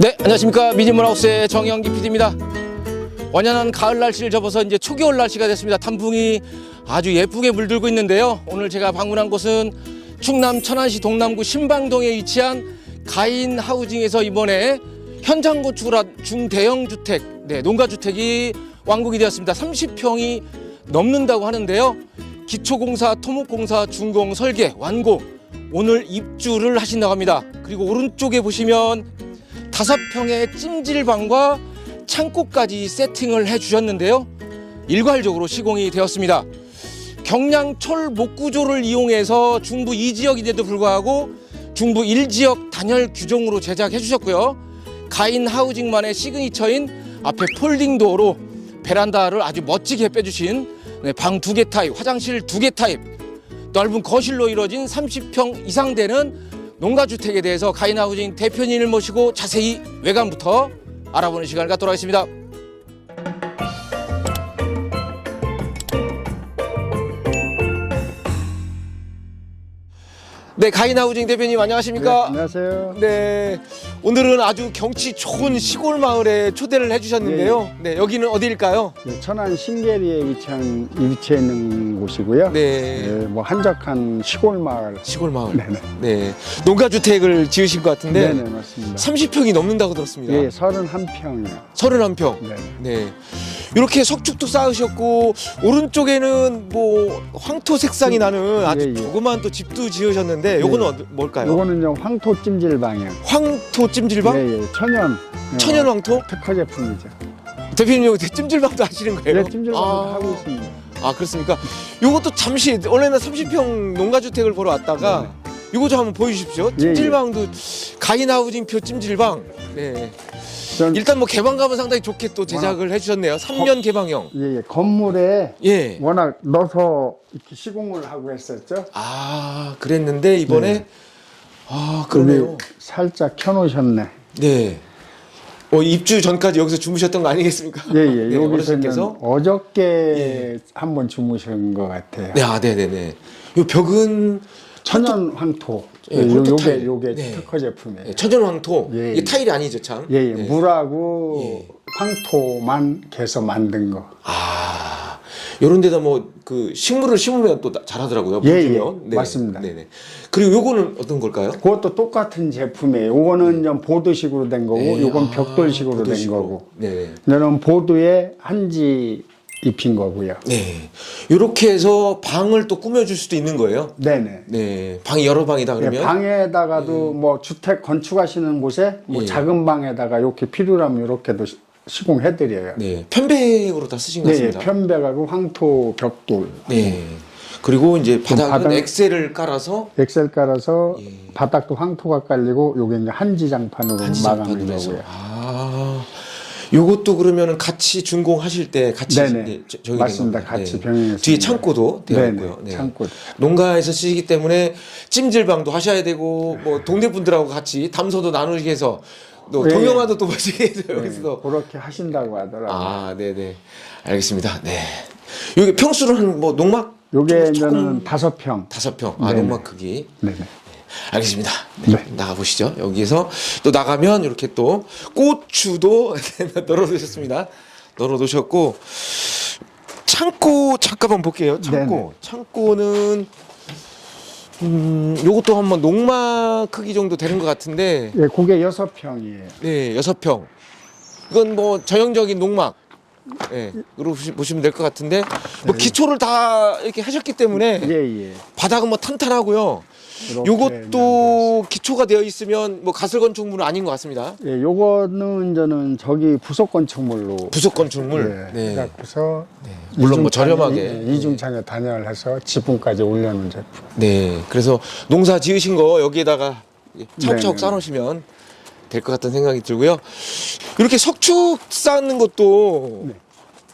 네, 안녕하십니까. 미니문하우스의 정영기 PD입니다. 완연한 가을 날씨를 접어서 이제 초겨울 날씨가 됐습니다. 단풍이 아주 예쁘게 물들고 있는데요. 오늘 제가 방문한 곳은 충남 천안시 동남구 신방동에 위치한 가인 하우징에서 이번에 현장 건축을 한 중대형 주택, 네, 농가 주택이 완공이 되었습니다. 30평이 넘는다고 하는데요. 기초공사, 토목공사, 준공, 설계, 완공. 오늘 입주를 하신다고 합니다. 그리고 오른쪽에 보시면 다섯 평의 찜질방과 창고까지 세팅을 해 주셨는데요. 일괄적으로 시공이 되었습니다. 경량철 목구조를 이용해서 중부 2지역인데도 불구하고 중부 1지역 단열 규정으로 제작해 주셨고요. 가인 하우징만의 시그니처인 앞에 폴딩 도어로 베란다를 아주 멋지게 빼주신 네, 방두 개 타입, 화장실 두 개 타입, 넓은 거실로 이루어진 30평 이상 되는 농가주택에 대해서 가인하우징 대표님을 모시고 자세히 외관부터 알아보는 시간을 갖도록 하겠습니다. 네, 가인하우징 대표님 네, 안녕하십니까? 안녕하세요. 네, 오늘은 아주 경치 좋은 시골 마을에 초대를 해주셨는데요. 네, 여기는 어디일까요? 네, 천안 신계리에 위치한 위치해 있는 곳이고요. 네, 네, 뭐 한적한 시골 마을. 시골 마을. 네네. 네, 농가 주택을 지으신 것 같은데 네네 맞습니다. 30평이 넘는다고 들었습니다. 예, 31평이요. 31평. 네. 네. 이렇게 석축도 쌓으셨고 오른쪽에는 뭐 황토 색상이 나는 아주 예, 예. 조그만 또 집도 지으셨는데 요거는 예. 어디- 뭘까요? 요거는 좀 황토 찜질방이요. 황토 찜질방? 예, 예, 천연. 천연 어, 황토? 특허 제품이죠. 대표님 여기 찜질방도 하시는 거예요? 네, 찜질방 아, 하고 있습니다. 아 그렇습니까? 요것도 잠시 원래는 30평 농가주택을 보러 왔다가 요거 좀 한번 보여주십시오. 예, 예. 찜질방도 가인하우징표 찜질방. 네. 전 일단 뭐 개방감은 상당히 좋게 또 제작을 해주셨네요. 3년 개방형. 예, 예, 건물에 예. 워낙 넣어서 이렇게 시공을 하고 했었죠. 아 그랬는데 이번에 네. 아 그러네요. 여기 살짝 켜놓으셨네. 네. 어 입주 전까지 여기서 주무셨던 거 아니겠습니까? 예, 예. 네, 여기서 어르신께서. 어저께 예. 한번 주무신 것 같아요. 네, 아, 네, 네, 네. 요 벽은 천연 황토. 예, 예, 요, 황토 요게 타일. 요게 네. 특허 제품이에요. 네, 천연 황토. 예, 이게 예. 타일이 아니죠, 참. 예, 예. 네. 물하고 예. 황토만 개서 만든 거. 아, 요런 데다 뭐 그 식물을 심으면 또 나- 자라더라고요. 예, 물 주면. 예. 맞습니다. 네, 네. 그리고 요거는 어떤 걸까요? 그것도 똑같은 제품이에요. 요거는 좀 보드식으로 된 거고, 네, 요건 아, 벽돌식으로 된. 거고. 네. 이거는 보드에 한지 입힌 거고요. 네. 요렇게 해서 방을 또 꾸며줄 수도 있는 거예요. 네네. 네. 방이 여러 방이다 예, 그러면. 방에다가도 뭐 주택 건축하시는 곳에 뭐 예. 작은 방에다가 이렇게 필요하면 이렇게도 시- 시공해드려요. 네. 편백으로 다 쓰신 것 네, 예, 같습니다. 편백하고 황토 벽돌. 네. 그리고 이제 바닥은 바닥- 엑셀을 깔아서 엑셀 깔아서 예. 바닥도 황토가 깔리고 요게 이제 한지장판으로 해서. 거고요. 아. 요것도 그러면은 같이 준공하실 때 같이 네네. 저기 맞습니다. 같이 네. 병행했습니다. 뒤에 창고도 되어 네네, 있고요. 네. 창고. 농가에서 쓰시기 때문에 찜질방도 하셔야 되고 뭐 동네 분들하고 같이 담소도 나누게 해서 또 네. 동영화도 또 보시게 해서 네, 여기서 그렇게 하신다고 하더라고요. 아, 네, 네. 알겠습니다. 네. 여기 평수는 한뭐 농막 요게 조금- 다섯 평. 다섯 평. 아, 네네. 농막 크기. 네네. 알겠습니다. 네, 네. 나가 보시죠. 여기에서 또 나가면 이렇게 또 고추도 널어 놓으셨습니다. 널어 놓으셨고 창고 잠깐만 볼게요. 창고. 네네. 창고는 음, 요것도 한번 농막 크기 정도 되는 것 같은데 예, 그게 여섯 평이에요. 네, 여섯 평. 이건 뭐 전형적인 농막. 예, 그로 보시면 될 것 같은데 뭐 기초를 다 이렇게 하셨기 때문에 네. 예, 예. 바닥은 뭐 탄탄하고요. 요것도 기초가 되어 있으면 뭐 가설 건축물은 아닌 것 같습니다. 예, 요거는 저는 저기 부속 건축물로 부속 건축물. 예, 네. 그래서 물론 뭐 저렴하게. 예, 이중창에 단열을 해서 지붕까지 올려놓은 제품. 네. 그래서 농사 지으신 거 여기에다가 차곡차곡 네네. 쌓아놓으시면 될 것 같다는 생각이 들고요. 이렇게 석축 쌓는 것도 네.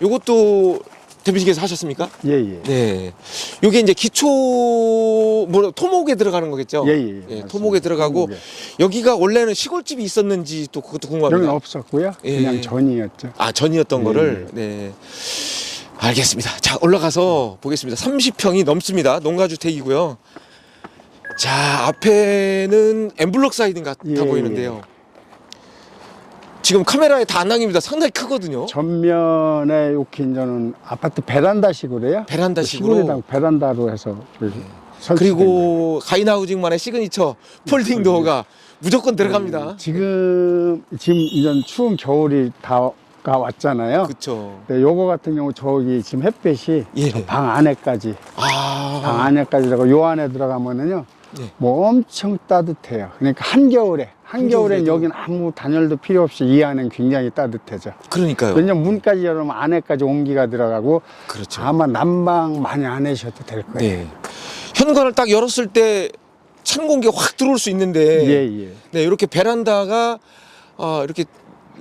요것도 대표님께서 하셨습니까? 예, 예. 네. 요게 이제 기초 뭐라 토목에 들어가는 거겠죠? 예, 예, 맞습니다. 토목에 들어가고 토목에. 여기가 원래는 시골집이 있었는지 또 그것도 여기는 궁금합니다. 없었고요. 예. 그냥 전이었죠. 아 전이었던 예, 거를 네 알겠습니다. 자 올라가서 보겠습니다. 30평이 넘습니다. 농가주택이고요. 자 앞에는 엠블럭 사이딩 같아 예, 보이는데요. 지금 카메라에 다안 남깁니다. 상당히 크거든요. 전면에 이렇게 이제는 아파트 베란다식으로 해요. 베란다식으로. 시골에다 베란다로 해서 설치된 거예요. 그리고 가인하우징만의 시그니처 폴딩 도어가 무조건 들어갑니다. 지금 지금 이제 추운 겨울이 다가 왔잖아요. 그렇죠. 네, 요거 같은 경우 저기 지금 햇볕이 예. 저방 안에까지 방 아, 안에까지 들어가 요 안에 들어가면은요 네. 뭐 엄청 따뜻해요. 그러니까 한겨울에 한겨울엔. 여기는 아무 단열도 필요 없이 이 안은 굉장히 따뜻해져. 그러니까요. 왜냐면 문까지 열으면 안에까지 온기가 들어가고 그렇죠. 아마 난방 많이 안 하셔도 될 거예요. 네. 현관을 딱 열었을 때 찬 공기가 확 들어올 수 있는데 예, 예. 네, 이렇게 베란다가 아, 이렇게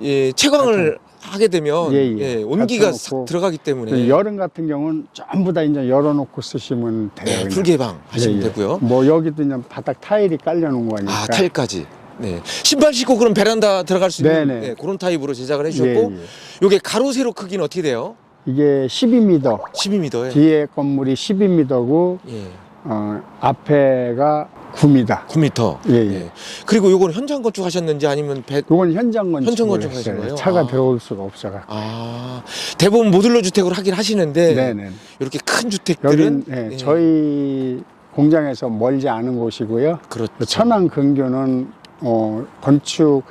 예, 채광을 하게 되면 예, 예. 예, 온기가 갖춰놓고 싹 들어가기 때문에 그 여름 같은 경우는 전부 다 이제 열어놓고 쓰시면 돼요. 네, 그냥. 불개방 하시면 예, 예. 되고요. 뭐 여기도 이제 바닥 타일이 깔려놓은 거니까. 아, 타일까지. 네. 신발 신고 그럼 베란다 들어갈 수 있는 네네. 네, 그런 타입으로 제작을 해주셨고 예, 예. 요게 가로 세로 크기는 어떻게 돼요? 이게 12m, 12m에. 뒤에 건물이 12m고 예. 어, 앞에가 9m. 9m. 예, 예. 그리고 요거는 현장 건축하셨는지 아니면 배 요건 현장 건축을 현장 건축 하신 했어요. 거예요? 차가 아. 들어올 수가 없어가. 아, 대부분 모듈러 주택으로 하긴 하시는데 네네. 이렇게 큰 주택들은 예, 예, 저희 공장에서 멀지 않은 곳이고요. 그렇죠. 천안 근교는 어, 건축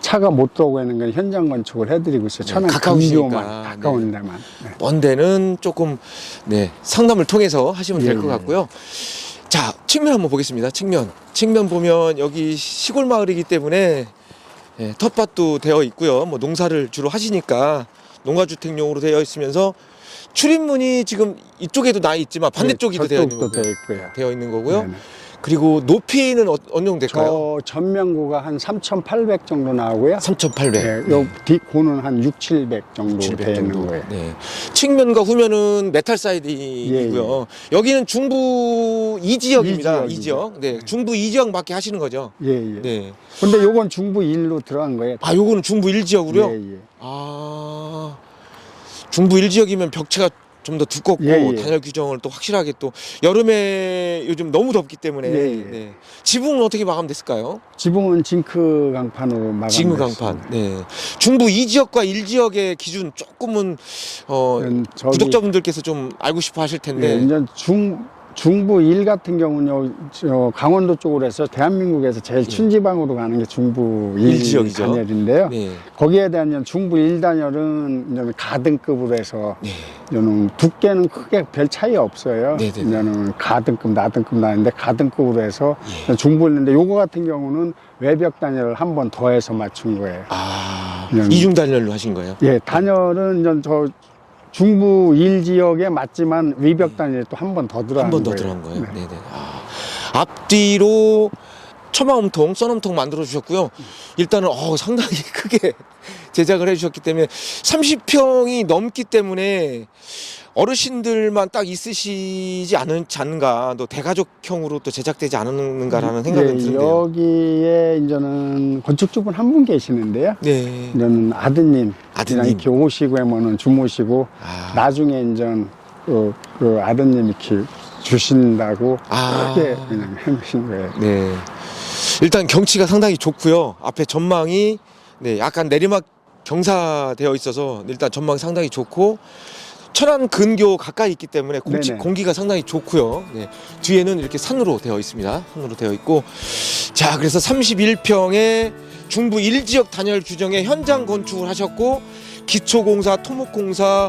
차가 못 들어오고 있는 건 현장 건축을 해드리고 있어요. 네, 천안 가까우시니까. 근교만 가까운 데만. 네. 먼 데는 조금 네, 상담을 통해서 하시면 될 예, 것 예. 같고요. 자, 측면 한번 보겠습니다. 측면. 측면 보면 여기 시골 마을이기 때문에 예, 텃밭도 되어 있고요. 뭐 농사를 주로 하시니까 농가주택용으로 되어 있으면서 출입문이 지금 이쪽에도 나 있지만 반대쪽에도 네, 되어 있는 저쪽도 거고요. 되어 있고요. 되어 있는 거고요. 네네. 그리고 높이는 어, 어느 정도 될까요? 저 전면구가 한 3,800 정도 나오고요. 3,800. 네, 요 뒷고는 한 6, 700 정도 700 되어 있는 정도. 거예요. 네. 측면과 후면은 메탈 사이드이고요. 여기는 중부 이 지역입니다. 이 지역이죠. 지역. 네. 중부 이 지역밖에 하시는 거죠. 예, 예. 네. 근데 요건 중부 1로 들어간 거예요. 아, 요거는 중부 1 지역으로요? 예, 예. 아. 중부 1 지역이면 벽체가 좀 더 두껍고 예, 예. 단열 규정을 또 확실하게 또 여름에 요즘 너무 덥기 때문에 예, 예. 네. 지붕은 어떻게 마감됐을까요? 지붕은 징크 강판으로 마감. 지금 강판. 네. 중부 2 지역과 1 지역의 기준 조금은 어 저기 구독자분들께서 좀 알고 싶어 하실 텐데. 네, 이제 중 중부 1 같은 경우는요, 저 강원도 쪽으로 해서 대한민국에서 제일 춘지방으로 가는 게 중부 1, 예. 일 지역이죠. 단열인데요. 네. 거기에 대한 중부 1 단열은 이제 가등급으로 해서 네. 이제는 두께는 크게 별 차이 없어요. 네 네 네. 이제는 가등급, 나등급 나는데 가등급으로 해서 예. 중부 1인데 요거 같은 경우는 외벽 단열을 한 번 더해서 맞춘 거예요. 아, 그냥- 이중 단열로 하신 거예요? 예, 단열은 이제 저 중부 1 지역에 맞지만 위벽 단열이 또 한 번 더 들어간 한 번 더 거예요. 들어간 거예요. 네. 네. 네 아, 앞뒤로 처마음통, 써nom통 만들어 주셨고요. 일단은 어, 상당히 크게 제작을 해주셨기 때문에 30평이 넘기 때문에 어르신들만 딱 있으시지 않지 않는가, 또 대가족형으로 또 제작되지 않는가라는 생각이 예, 드는데요. 여기에 이제는 건축주분 한 분 계시는데요. 네. 이제는 아드님, 아드님. 이렇게 오시고 하면은 주무시고 아, 나중에 이제 그, 그 아드님 이렇게 주신다고 아. 그렇게 그냥 해놓으신 거예요. 네. 일단 경치가 상당히 좋고요. 앞에 전망이 네, 약간 내리막 경사되어 있어서 일단 전망이 상당히 좋고 천안 근교 가까이 있기 때문에 공기, 네네. 공기가 상당히 좋고요. 네. 뒤에는 이렇게 산으로 되어 있습니다. 산으로 되어 있고 자, 그래서 31평의 중부 1지역 단열 규정의 현장 건축을 하셨고 기초공사, 토목공사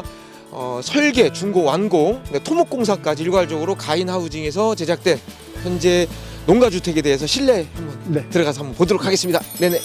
어, 설계, 중고, 완공, 네, 토목공사까지 일괄적으로 가인하우징에서 제작된 현재 농가주택에 대해서 실내 한번 네. 들어가서 한번 보도록 하겠습니다. 네네.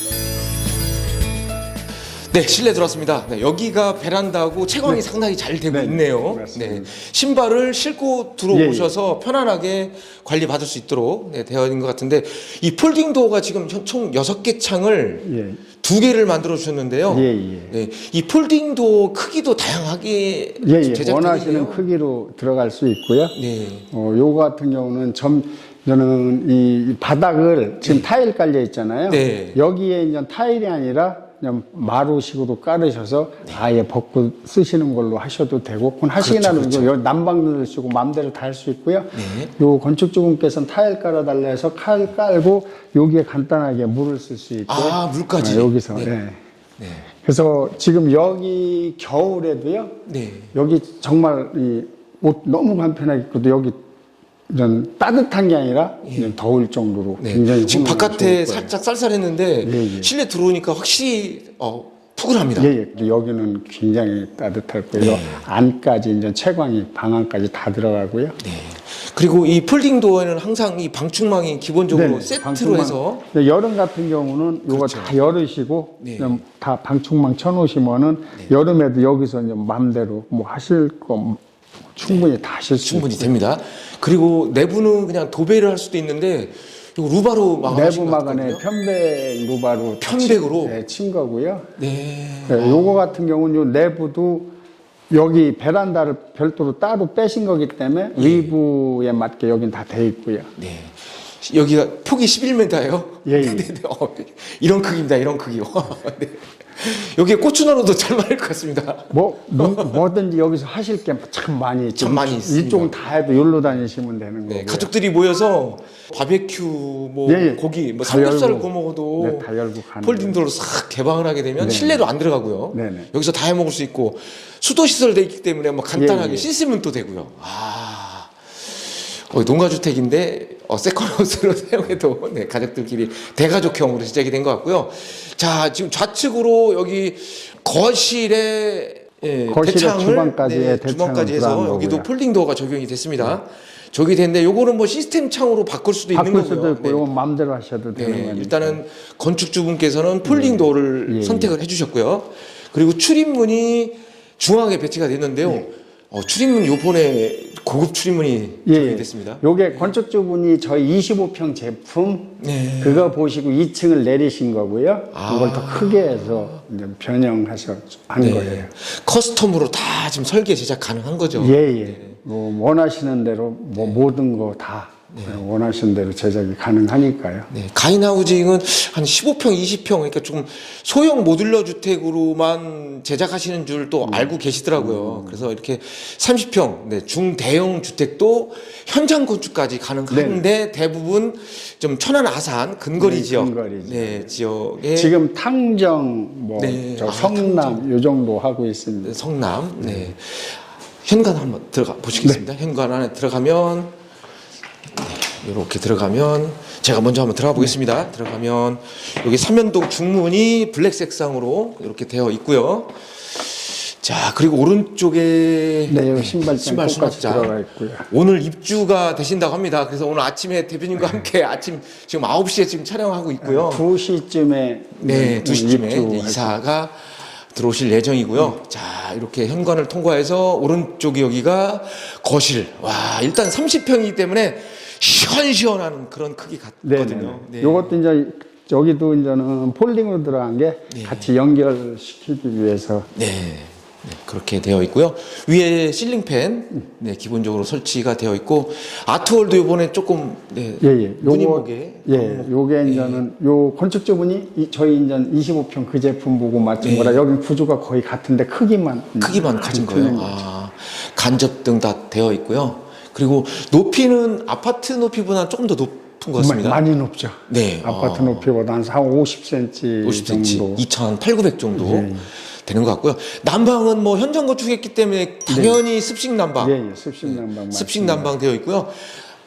네, 실내 들어왔습니다. 네, 여기가 베란다고 채광이 상당히 잘 되고 네, 있네요. 맞습니다. 네, 신발을 신고 들어오셔서 편안하게 관리 받을 수 있도록 네, 되어 있는 것 같은데 이 폴딩 도어가 지금 현- 총 여섯 개 창을 예, 두 개를 만들어 주셨는데요. 예, 예. 네, 이 폴딩 도어 크기도 다양하게 예, 예. 제작되고 원하시는 있네요. 크기로 들어갈 수 있고요. 네. 어, 요거 같은 경우는 점, 저는 이 바닥을 지금 타일 깔려 있잖아요. 네. 여기에 이제 타일이 아니라 그냥 마루식으로 깔으셔서 아예 벗고 쓰시는 걸로 하셔도 되고, 그건 하시기나 그렇죠, 그렇죠, 난방도 쓰고 마음대로 다 할 수 있고요. 네. 요 건축주분께서는 타일 깔아달라 해서 칼 깔고 여기에 간단하게 물을 쓸 수 있고. 아, 물까지? 어, 여기서, 네. 예. 네. 그래서 지금 여기 겨울에도요. 네. 여기 정말 이 옷 너무 간편하게 입고도 여기 이런 따뜻한 게 아니라 그냥 더울 정도로 네. 굉장히 지금 바깥에 좋을 거예요. 살짝 쌀쌀했는데 예, 예. 실내 들어오니까 확실히 어, 푸근합니다. 예, 예. 여기는 굉장히 따뜻할 거예요. 네. 안까지 이제 채광이 방안까지 다 들어가고요. 네. 그리고 이 폴딩 도어에는 항상 이 방충망이 기본적으로 네네. 세트로 방충망. 해서 근데 여름 같은 경우는 이거 그렇죠. 다 열으시고 네. 그냥 다 방충망 쳐놓으시면은 여름에도 여기서 이제 마음대로 뭐 하실 거 충분히 다 하실 수 충분히. 됩니다. 그리고 내부는 그냥 도배를 할 수도 있는데 이거 루바로 마감하신 내부 것 마감에 같거든요. 편백 루바로 다 편백으로? 친, 네, 친 거고요. 네. 네, 요거 같은 경우는 요 내부도 여기 베란다를 별도로 따로 빼신 거기 때문에 예. 위부에 맞게 여긴 다 돼 있고요. 네. 여기가 폭이 11m예요. 예, 예. 네, 네. 어, 이런 크기입니다. 이런 크기요. 네. 여기에 고추 넣어도 잘 맞을 것 같습니다. 뭐 뭐- 뭐든지 여기서 하실 게 참 많이 있죠. 참 많이 있습니다. 이쪽은 다 해도 여기로 다니시면 되는 거고요. 네, 가족들이 모여서 바베큐, 뭐 예, 예. 고기, 뭐 다 삼겹살을 열고. 구워 먹어도 네, 다 열고 가는 폴딩도로 싹 개방을 하게 되면 실내도 안 들어가고요. 네 네. 여기서 다 해 먹을 수 있고 수도 시설 돼 있기 때문에 뭐 간단하게 예, 예. 씻으면 또 되고요. 아. 어, 농가주택인데 어, 세컨하우스로 사용해도 네, 가족들끼리 대가족형으로 시작이 된 것 같고요. 자 지금 좌측으로 여기 거실에 예, 거실에 대창을 주방까지, 네, 대창을 주방까지 해서 들어간 여기도 거고요. 폴딩 도어가 적용이 됐습니다. 적용이 됐는데 요거는 뭐 시스템 창으로 바꿀 수도 있는 바꿀 거고요. 수도 있고 네. 이건 마음대로 하셔도 되는 네, 거니까. 일단은 건축주분께서는 폴딩 도어를 예, 선택을 해주셨고요. 그리고 출입문이 중앙에 배치가 됐는데요. 어, 출입문 요번에 고급 출입문이 예, 예. 됐습니다. 요게 건축주분이 저희 25평 제품 네. 그거 보시고 2층을 내리신 거고요. 아. 이걸 더 크게 해서 이제 변형하셔 한 네. 거예요. 커스텀으로 다 지금 설계 제작 가능한 거죠. 예, 예. 뭐 원하시는 대로 뭐 모든 거 다 원하시는 대로 제작이 가능하니까요. 네, 가인 하우징은 한 15평, 20평, 그러니까 좀 소형 모듈러 주택으로만 제작하시는 줄 또 알고 계시더라고요. 그래서 이렇게 30평, 네, 중대형 주택도 현장 건축까지 가능한데 대부분 좀 천안 아산 근거리 네, 지역, 근거리. 네, 지역에 지금 탕정, 뭐, 네. 저 아, 성남, 요 정도 하고 있습니다. 성남, 네. 현관 한번 들어가 보시겠습니다. 네. 현관 안에 들어가면 네, 이렇게 들어가면 제가 먼저 한번 들어가 보겠습니다. 들어가면 여기 삼연동 중문이 블랙 색상으로 이렇게 되어 있고요. 자 그리고 오른쪽에 네, 여기 신발장 신발 똑같이 수납장. 들어가 있고요. 오늘 입주가 되신다고 합니다. 그래서 오늘 아침에 네. 대표님과 함께 아침 지금 9시에 지금 촬영하고 있고요. 2시쯤에 네, 2시쯤에 입주 이제 이사가 들어오실 예정이고요. 자, 이렇게 현관을 통과해서 오른쪽이 여기가 거실. 와, 일단 30평이기 때문에 시원시원한 그런 크기 네, 같거든요. 네. 요것도 이제 여기도 이제는 폴딩으로 들어간 게 같이 연결시키기 위해서 네. 네, 그렇게 되어 있고요. 위에 실링팬, 네, 기본적으로 설치가 되어 있고, 아트월도 이번에 조금, 네, 예, 예. 요거, 무늬목에. 예, 요게 이제는 요 건축주분이 이- 저희 이제 25평 그 제품 보고 맞춘 네. 거라 여기 구조가 거의 같은데 크기만 크기만 가진 거예요. 아, 간접 등 다 되어 있고요. 그리고 높이는 아파트 높이보다 조금 더 높은 것 같습니다. 많이 높죠. 네. 아파트 어. 높이보다 한 4, 50cm 50cm, 정도. 2,800 정도 예, 예. 되는 것 같고요. 난방은 뭐 현장 건축했기 때문에 당연히 습식 난방, 예, 예, 습식 난방. 습식 맞습니다. 난방 되어 있고요.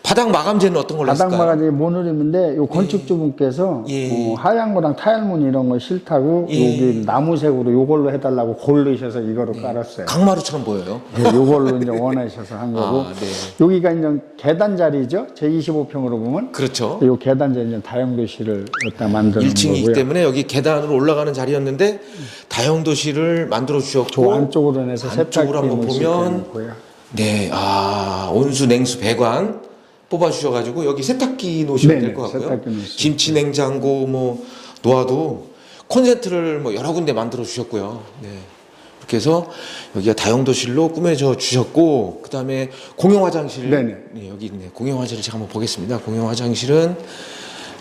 바닥 마감재는 어떤 걸로 바닥 했을까요? 마감이 모노림인데 요 건축주분께서 예. 어, 하얀 거랑 타일문 이런 거 싫다고 예. 여기 나무색으로 요걸로 해달라고 고르셔서 이거로 깔았어요. 강마루처럼 보여요. 예, 요걸로 이제 원하셔서 한 거고 아, 네. 여기가 이제 계단 자리죠. 제 25평으로 보면 그렇죠. 요 계단 자리 이제 다용도실을 여기다 만드는 1층이기 거고요. 때문에 여기 계단으로 올라가는 자리였는데 다용도실을 만들어 주셨고 저 안쪽으로 내서 안쪽으로 한번 물 보면 고요 네, 아 온수 냉수 배관 뽑아 주셔가지고 여기 세탁기 놓으시면 될 것 같고요. 세탁기 김치 냉장고 뭐 놓아도 콘센트를 뭐 여러 군데 만들어 주셨고요. 네. 이렇게 해서 여기가 다용도실로 꾸며져 주셨고 그 다음에 공용 화장실 네네. 네, 여기 네, 공용 화장실 제가 한번 보겠습니다. 공용 화장실은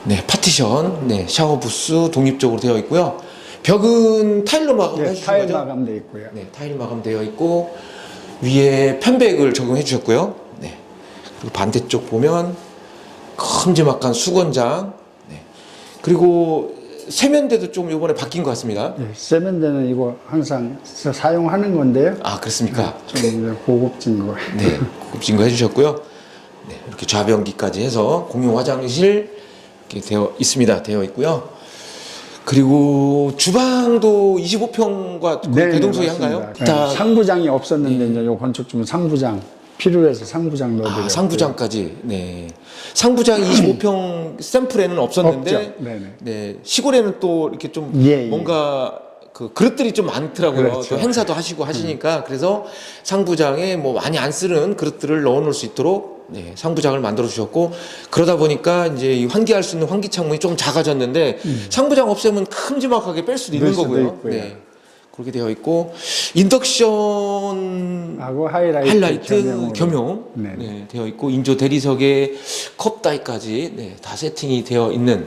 네 파티션, 네 샤워 부스 독립적으로 되어 있고요. 벽은 타일로 마감해 예, 주신 타일 거죠? 마감돼 있고요. 네, 타일 마감되어 있고 위에 편백을 적용해 주셨고요. 네. 그리고 반대쪽 보면 큼지막한 수건장. 네. 그리고 세면대도 좀 이번에 바뀐 것 같습니다. 예, 세면대는 이거 항상 사- 사용하는 건데요. 아 그렇습니까? 좀 이제 고급진 거. 네, 고급진 거 해주셨고요. 네, 이렇게 좌변기까지 해서 공용 화장실 이렇게 되어 있습니다. 되어 있고요. 그리고 주방도 25평과 네, 대동소이한가요? 네, 상부장이 없었는데 이제 요 건축주는 상부장 필요해서 상부장 넣어드렸어요. 아, 상부장까지. 네. 상부장 25평 샘플에는 없었는데 없죠. 네네. 네, 시골에는 또 이렇게 좀 예, 예. 뭔가 그 그릇들이 좀 많더라고요. 그렇죠. 또 행사도 하시고 하시니까 그래서 상부장에 뭐 많이 안 쓰는 그릇들을 넣어 놓을 수 있도록 네, 상부장을 만들어 주셨고 그러다 보니까 이제 이 환기할 수 있는 환기 창문이 좀 작아졌는데 상부장 없애면 큼지막하게 뺄 수도 있는 뺄 음. 수도 거고요. 있고요. 네. 그렇게 되어 있고 인덕션 하고 하이라이트, 하이라이트. 겸용 네. 네, 되어 있고 인조 대리석에 컵 다이까지 네, 다 세팅이 되어 있는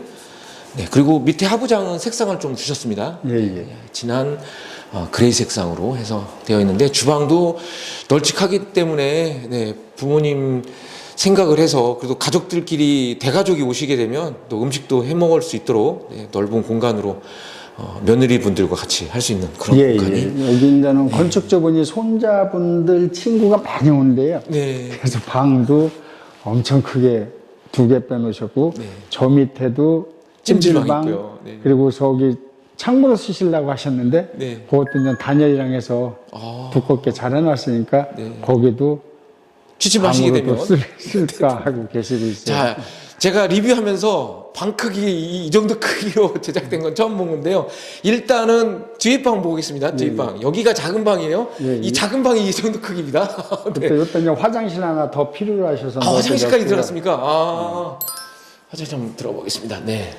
네, 그리고 밑에 하부장은 색상을 좀 주셨습니다. 예, 예. 네, 진한 어, 그레이 색상으로 해서 되어 있는데 주방도 널찍하기 때문에 네, 부모님 생각을 해서 그래도 가족들끼리 대가족이 오시게 되면 또 음식도 해 먹을 수 있도록 네, 넓은 공간으로 어, 며느리 분들과 같이 할 수 있는 그런 예, 공간이 예. 여기 이제는 건축주분이 손자분들 친구가 많이 온대요. 네. 그래서 방도 엄청 크게 두 개 빼놓으셨고 네. 저 밑에도 찜질방 찜질방 있고요. 네. 그리고 저기 창문으로 쓰시려고 하셨는데 네. 그것도 이제 단열이랑 해서 아, 두껍게 잘 해놨으니까 네. 거기도 취침하시게 방으로 되면 또 쓸, 쓸까 하고 계시고 있어요. 자, 제가 리뷰하면서 방 크기 이, 이 정도 크기로 제작된 건 처음 본 건데요. 일단은 뒤에 방 보겠습니다. 뒤에 방. 여기가 작은 방이에요. 예, 이 예. 작은 방이 이 정도 크기입니다. 네. 이제 화장실 하나 더 필요로 하셔서 아, 화장실까지 넣어드렸고요. 들어갔습니까? 아, 화장실 한번 들어보겠습니다. 네.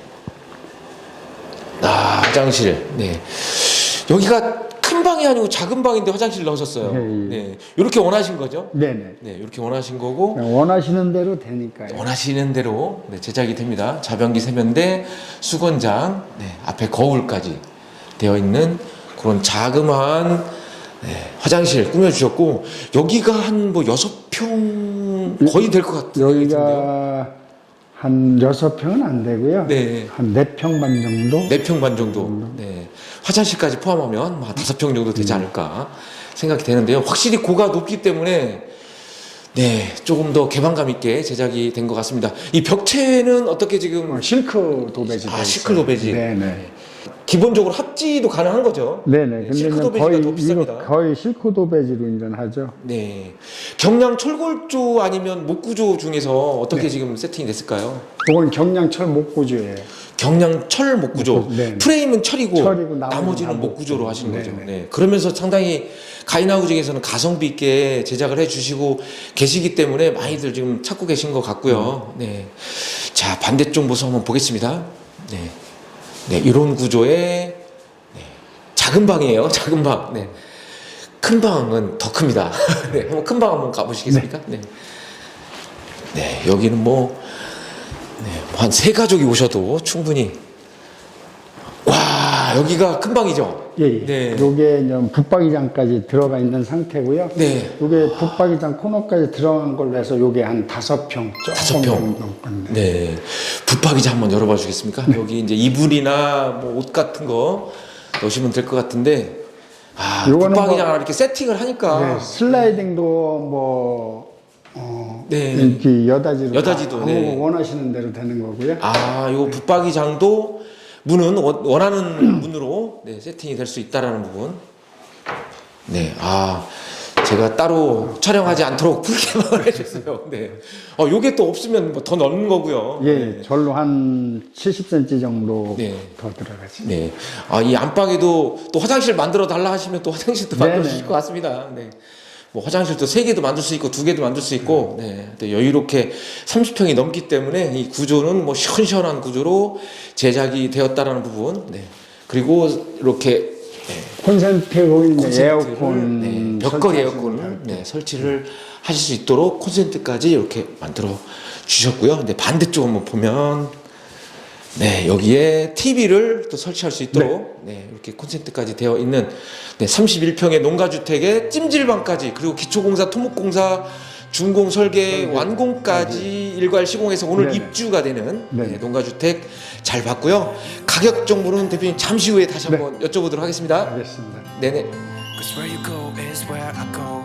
아, 화장실. 네. 여기가 큰 방이 아니고 작은 방인데 화장실 넣으셨어요. 예, 예. 네. 이렇게 원하신 거죠? 네네. 네, 이렇게 원하신 거고. 원하시는 대로 되니까요. 원하시는 대로 네, 제작이 됩니다. 자변기 세면대, 수건장, 네, 앞에 거울까지 되어 있는 그런 자그마한 네, 화장실 꾸며주셨고 여기가 한 뭐 여섯 평 거의 될 것 같은데요. 여기가 한 여섯 평은 안 되고요. 네. 한 네 평 반 정도. 네 평 반 정도. 네. 화장실까지 포함하면 뭐 다섯 평 정도 되지 않을까 생각이 되는데요. 확실히 고가 높기 때문에 네, 조금 더 개방감 있게 제작이 된 것 같습니다. 이 벽체는 어떻게 지금 어, 실크 도배지. 아, 시클 도배지. 네네. 기본적으로 합지도 가능한 거죠? 네네. 근데 실크 도배지가 거의 더 이거 비쌉니다. 거의 실크 도배지로 이제 하죠. 네. 경량 철골조 아니면 목구조 중에서 어떻게 지금 세팅이 됐을까요? 그건 경량철 목구조예요. 경량 철 목구조. 목구- 네. 프레임은 철이고, 철이고 나머지는 목구조로 목구조. 하시는 거죠. 네, 네. 그러면서 상당히 가이나우직에서는 가성비 있게 제작을 해 주시고 계시기 때문에 많이들 지금 찾고 계신 것 같고요. 네. 자, 반대쪽 모습 한번 보겠습니다. 네. 네, 이런 구조의 네, 작은 방이에요. 작은 방. 네. 큰 방은 더 큽니다. 네, 한번 큰 방 한번 가보시겠습니까? 네. 네, 여기는 뭐, 네, 한세 가족이 오셔도 충분히. 와, 여기가 큰 방이죠? 예, 예. 네. 요게 이제 붙박이장까지 들어가 있는 상태고요. 네. 요게 붙박이장 코너까지 들어간 걸로 해서 요게 한 다섯 평 조금 다섯 평. 정도 건데. 네. 붙박이장 한번 열어봐 주겠습니까? 여기 이제 이불이나 뭐 옷 같은 거 넣으시면 될 것 같은데, 아, 요거는 붙박이장 뭐- 이렇게 세팅을 하니까. 네, 슬라이딩도 뭐 어, 네. 이렇게 여다지로 여다지도, 다 네. 원하시는 대로 되는 거고요. 아, 요 붙박이장도 문은 원- 원하는 문으로 네, 세팅이 될 수 있다라는 부분. 네, 아 제가 따로 촬영하지 않도록 풀개방을 해줬어요. 네, 어 요게 또 없으면 뭐더 넣는 거고요. 예, 네. 절로 한 70cm 정도 네. 더 들어가지. 네. 아, 이 안방에도 또 화장실 만들어 달라 하시면 또 화장실도 만들어. 주실 것 같습니다. 네. 뭐 화장실도 세 개도 만들 수 있고 두 개도 만들 수 있고, 네. 또 여유롭게 30평이 넘기 때문에 이 구조는 뭐 시원시원한 구조로 제작이 되었다라는 부분. 네. 그리고 이렇게 네. 콘센트 콘센트를, 에어컨 네, 벽걸이 에어컨을 네, 설치를 하실 수 있도록 콘센트까지 이렇게 만들어 주셨고요. 근데 반대쪽 한번 보면 네 여기에 TV를 또 설치할 수 있도록 네, 이렇게 콘센트까지 되어 있는 네, 31평의 농가주택에 찜질방까지 그리고 기초공사 토목공사 준공 설계 완공까지 일괄 시공해서 오늘 네네. 입주가 되는 네네. 네, 농가주택 잘 봤고요. 가격 정보는 대표님 잠시 후에 다시 네. 한번 여쭤보도록 하겠습니다. 알겠습니다. 네네. Cause where you go is where I go.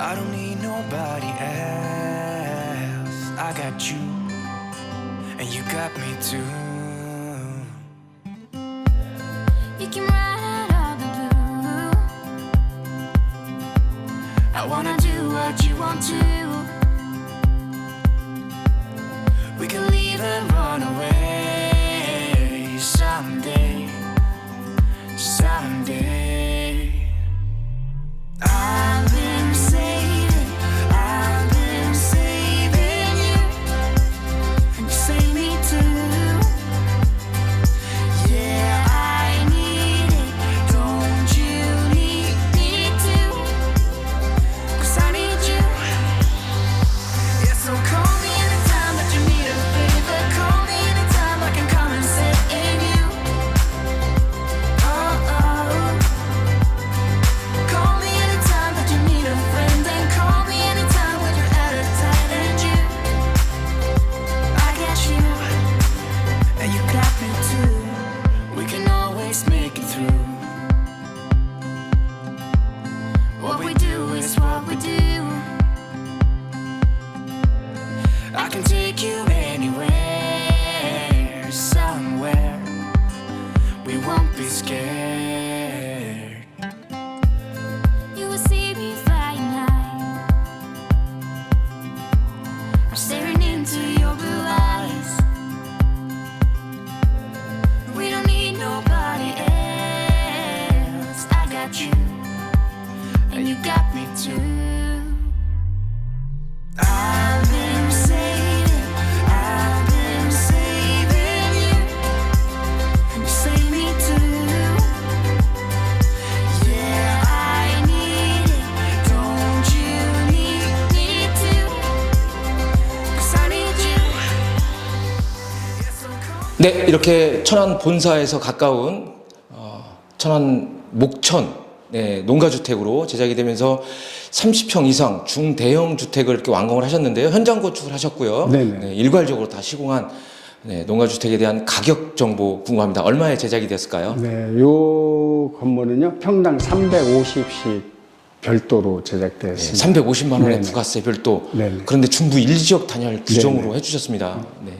I don't need nobody else. I got you, and you got me too. You can ride all the blue. I wanna do what you want to. We can leave and run away someday, someday. I've been saving, 이렇게 천안 본사에서 가까운 어, 천안 목천 네, 농가주택으로 제작이 되면서 30평 이상 중대형 주택을 이렇게 완공을 하셨는데요. 현장 건축을 하셨고요. 네, 일괄적으로 다 시공한 네, 농가주택에 대한 가격 정보 궁금합니다. 얼마에 제작이 됐을까요? 네, 요 건물은요 평당 350씩 별도로 제작되었습니다. 350만 원의. 부가세 별도. 네네. 그런데 중부 일지역 단열 규정으로 네네. 해주셨습니다. 네.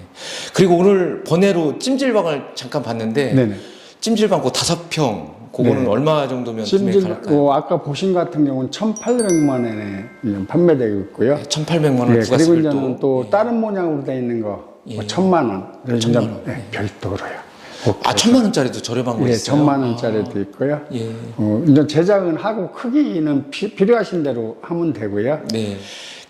그리고 오늘 번외로 찜질방을 잠깐 봤는데 네네. 찜질방 그 다섯 평 그거는 네. 얼마 정도면 찜질 금액할까요? 어, 아까 보신 같은 경우는 1,800만 원에 판매되고 있고요. 1,800만 원 예, 그리고. 이제는 또 다른 모양으로 되어 있는 거, 예. 뭐 천만 원, 그래서 천만 이제, 원. 예, 별도로요. 아 천만 원짜리도 저렴한 거 예, 있어요. 천만 원짜리도 있고요. 예. 어, 이제 제작은 하고 크기는 피- 필요하신 대로 하면 되고요. 네.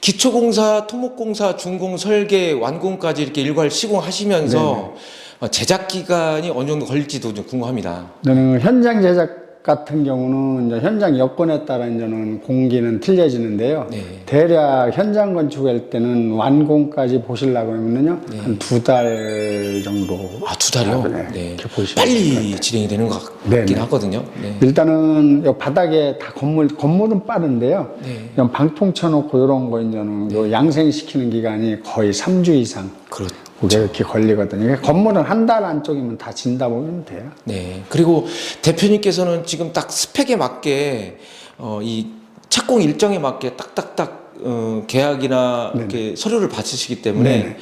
기초공사, 토목공사, 준공, 설계, 완공까지 이렇게 일괄 시공하시면서 어, 제작 기간이 어느 정도 걸릴지도 좀 궁금합니다. 저는 현장 제작 같은 경우는 이제 현장 여건에 따라 이제는 공기는 틀려지는데요. 네. 대략 현장 건축할 때는 완공까지 보시려고 하면요 네. 한두 달 정도. 아두 달이요? 네, 네. 이렇게 보시면 빨리. 진행이 되는 것 같긴 네네. 하거든요. 네. 일단은 요 바닥에 다 건물 건물은 빠른데요. 네. 그냥 방통 쳐놓고 이런 거 이제는 요 양생시키는 기간이 거의 3주 이상 그렇. 그게 이렇게 걸리거든요. 건물은 한 달 안쪽이면 다 진다 보면 돼요. 네. 그리고 대표님께서는 지금 딱 스펙에 맞게 어, 이 착공 일정에 맞게 딱딱딱 어, 계약이나 이렇게 서류를 받으시기 때문에 네네.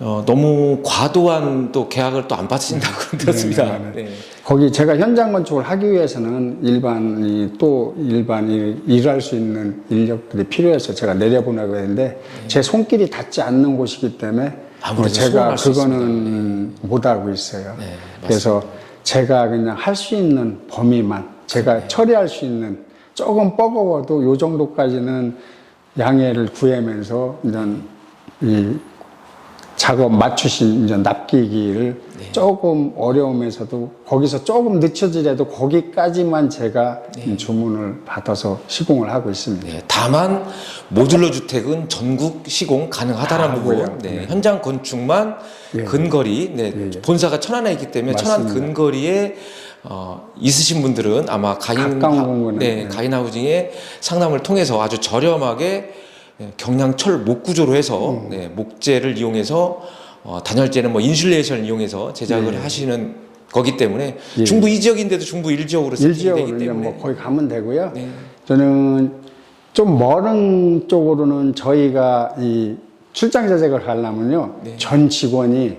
어, 너무 과도한 또 계약을 또 안 받으신다고 들었습니다. 네네. 네. 거기 제가 현장 건축을 하기 위해서는 일반이 또 일반이 일할 수 있는 인력들이 필요해서 제가 내려보내고 했는데 제 손길이 닿지 않는 곳이기 때문에 아무래도 어, 제가 그거는 못 하고 있어요. 네, 그래서 제가 그냥 할 수 있는 범위만 제가 처리할 수 있는 조금 뻐거워도 요 정도까지는 양해를 구하면서 이런 이 작업 맞추신 이제 납기기를 네. 조금 어려우면서도 거기서 조금 늦춰지려도 거기까지만 제가 주문을 받아서 시공을 하고 있습니다. 네, 다만 모듈러 주택은 전국 시공 가능하다는 부분. 하고요. 네, 네. 현장 건축만 예. 근거리. 네, 예, 예. 본사가 천안에 있기 때문에 천안 맞습니다. 근거리에 어, 있으신 분들은 아마 가인 하- 네, 네. 가인 하우징의 상담을 통해서 아주 저렴하게 네, 경량철 목구조로 해서 음. 네, 목재를 이용해서 어, 단열재는 뭐 인슐레이션을 이용해서 제작을 예. 하시는 거기 때문에 예. 중부 2지역인데도 중부 1지역으로 세팅이 일지역으로 되기 이제 때문에 뭐 거기 가면 되고요. 네. 저는 좀먼 쪽으로는 저희가 이 출장 제작을 하려면요. 전 직원이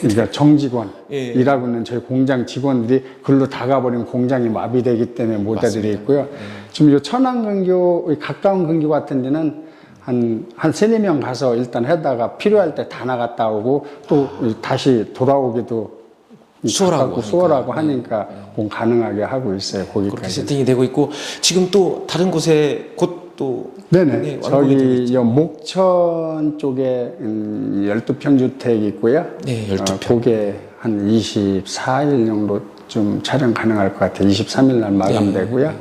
그러니까 정직원 예. 있는 저희 공장 직원들이 글로 다 가버리면 공장이 마비되기 때문에 모델들이 있고요. 지금 이 천안 근교 이 가까운 근교 같은 데는 한, 한 세네 명 가서 일단 하다가 필요할 때 다 나갔다 오고 또 다시 돌아오기도 수월하고 하니까. 수월하고 하니까 꼭 가능하게 하고 있어요. 거기까지. 세팅이 되고 있고 지금 또 다른 곳에 곧 또 네네. 네, 저기 요 목천 쪽에 음, 12평 주택이 있고요. 네, 12평. 어, 그게 한 24일 정도 좀 촬영 가능할 것 같아요. 23일 날 마감되고요. 네.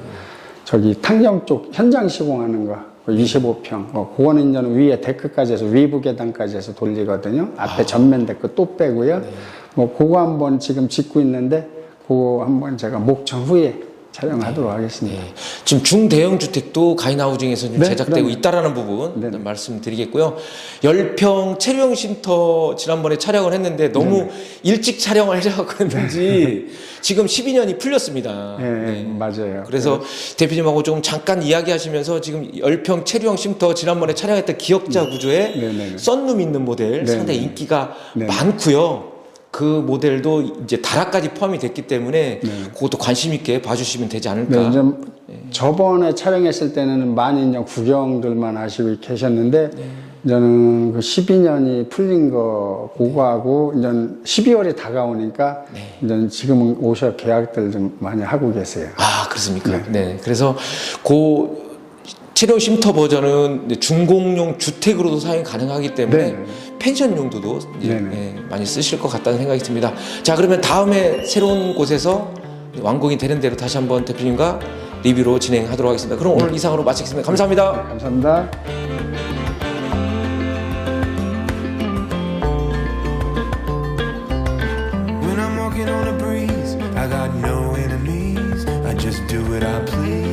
저기 탕정 쪽 현장 시공하는 거. 그 25평. 어, 그거는 이제 위에 데크까지 해서 위부 계단까지 해서 돌리거든요. 앞에 아. 전면 데크 또 빼고요. 네. 뭐 그거 한번 지금 짓고 있는데 그거 한번 제가 목천 후에 촬영하도록 하겠습니다. 네. 지금 중대형 주택도 가인하우징에서 좀 네, 제작되고 그럼요. 있다라는 부분 네. 말씀드리겠고요. 10평 체류형 쉼터 지난번에 촬영을 했는데 너무 네. 일찍 촬영을 하려고 그랬는지 지금 12년이 풀렸습니다. 예, 예, 맞아요. 그래서 대표님하고 좀 잠깐 이야기하시면서 지금 10평 체류형 쉼터 지난번에 촬영했던 기역자 구조에 네, 네, 네. 썬룸 있는 모델 네, 상당히 네. 인기가 네. 많고요. 그 모델도 이제 다락까지 포함이 됐기 때문에 네. 그것도 관심 있게 봐주시면 되지 않을까. 네, 좀 저번에 촬영했을 때는 많이 이제 구경들만 하시고 계셨는데 저는 그 12년이 풀린 거 그거하고 이제 12월이 다가오니까 이제 지금은 오셔 계약들 좀 많이 하고 계세요. 아 그렇습니까? 네. 그래서 그 체력 쉼터 버전은 중공용 주택으로도 사용이 가능하기 때문에 네, 네. 펜션 용도도 이제 네, 네. 예, 많이 쓰실 것 같다는 생각이 듭니다. 자 그러면 다음에 새로운 곳에서 완공이 되는 대로 다시 한번 대표님과 리뷰로 진행하도록 하겠습니다. 그럼 오늘 이상으로 마치겠습니다. 감사합니다. 감사합니다. When I'm walking on a breeze, I got no enemies. I just do what I please.